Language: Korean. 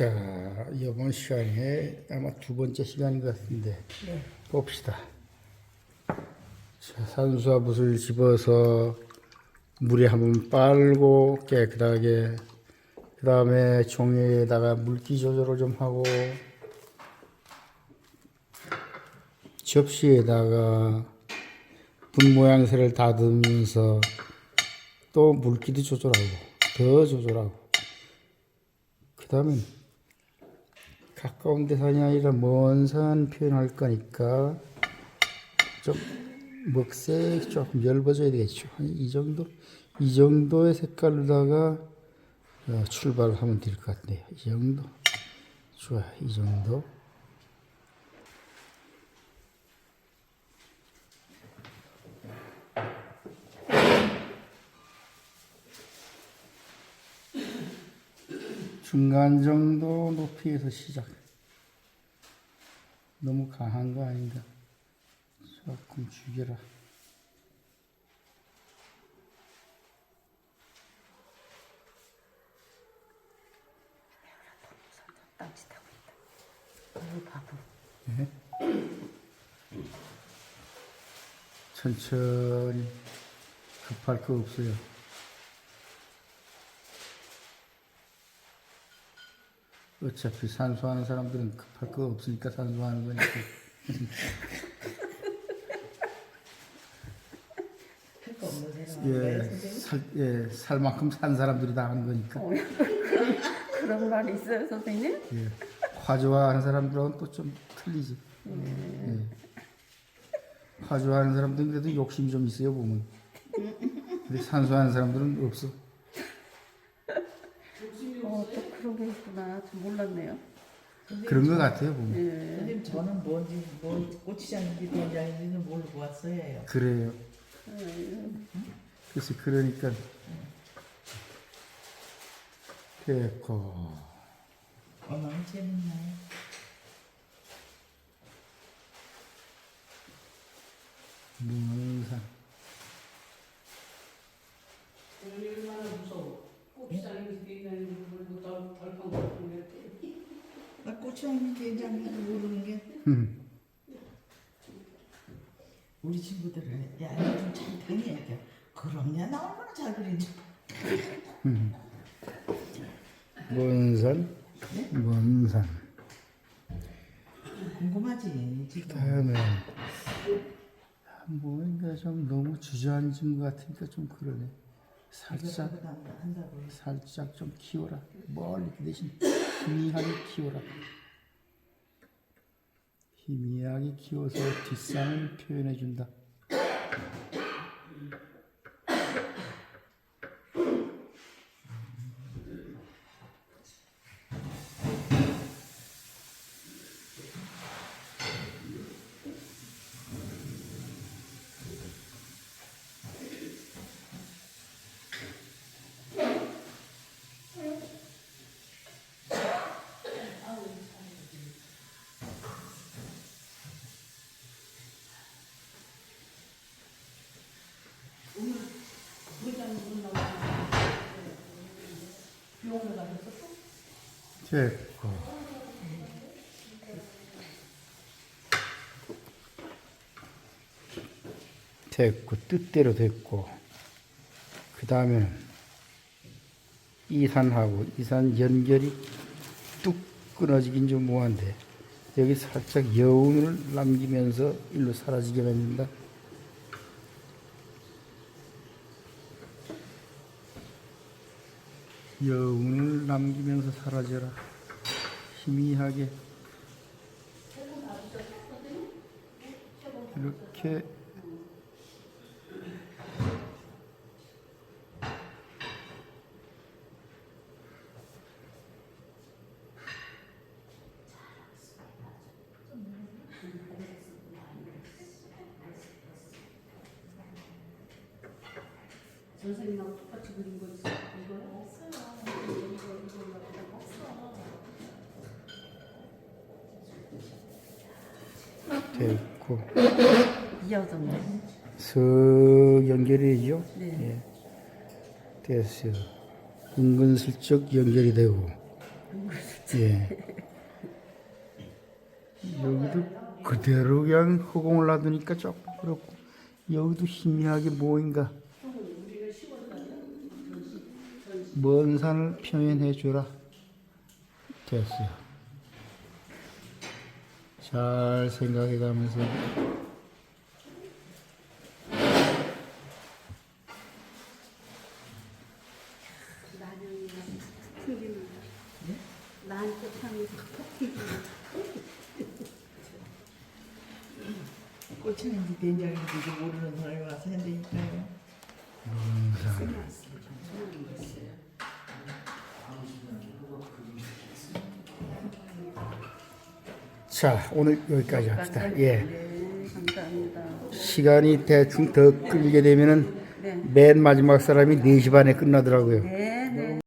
자, 이번 시간에 아마 두 번째 시간인 것 같은데 네. 봅시다. 자, 산수화 붓을 집어서 물에 한번 빨고 깨끗하게 그 다음에 종이에다가 물기 조절을 좀 하고 접시에다가 분 모양새를 다듬으면서 또 물기도 조절하고 더 조절하고 그 다음에 가까운 데 산이 아니라 먼 산 표현할 거니까 좀 먹색 조금 엷어져야 되겠죠. 한이 정도 이 정도의 색깔로다가 어, 출발하면 될 것 같네요. 이 정도 좋아 이 정도. 중간 정도 높이에서 시작. 너무 강한 거 아닌가? 조금 죽여라. 딴짓하고 있다. 어우 바보. 천천히 급할 거 없어요. 어차피 산소하는 사람들은 급할 거 없으니까 산소하는 거니까. 할거 없는 예, 선생님? 살, 예, 살 만큼 산 사람들이 다 하는 거니까. 그런 말이 있어요, 선생님? 예. 화좋아하는 사람들하고는 또 좀 틀리지. 예. 화좋아하는 사람들은 그래도 욕심이 좀 있어요, 보면. 근데 산소하는 사람들은 없어. 어, 또 있구나. 좀 몰랐네요. 그런 것 같아요, 보면. 예. 선생님 저는 뭔지 뭐 고추장인지 된장인지는 모르고 왔어요. 그래요. 그래서 그러니까 됐고 얼마나 재밌나요? 문산 얼마나 무서워. 덜, 덜컹 나 고추장인지 된장인지 모르는 게. 음. 우리 친구들은 야 이거 좀잘 당해 이렇게 그럼야 나 얼마나 잘 그리는지. 문산? 문산. 궁금하지 지금. 다음에 뭔가 좀 너무 주저앉은 것 같으니까 좀 그러네 살짝 살짝 좀 키워라. 멀리 그 대신 희미하게 키워라. 희미하게 키워서 뒷산을 표현해 준다 됐고 됐고 뜻대로 됐고 그 다음에는 이산하고 이산 연결이 뚝 끊어지긴 좀 뭐한데 여기 살짝 여운을 남기면서 일로 사라지게 만든다. 여운을 남기면서 사라져라. 희미하게 이렇게 선생님하고 똑같이 그린 거 있어? 이거요? 없어요. 이거, 이거, 이거 없어. 됐고 이어졌네. 슥 연결이죠. 네. 예. 됐어요. 은근슬쩍 연결이 되고 예. 여기도 그대로 그냥 허공을 놔두니까 조금 그렇고 여기도 희미하게 뭐인가 먼 산을 표현해 주라 됐어요. 잘 생각해 가면서 꽂히는지 된장인지도 모르는 사람이 와서 한다니까요. 자 오늘 여기까지 합시다. 예. 네, 감사합니다. 시간이 대충 더 끌게 되면은 네. 맨 마지막 사람이 4시 반에 끝나더라고요. 네,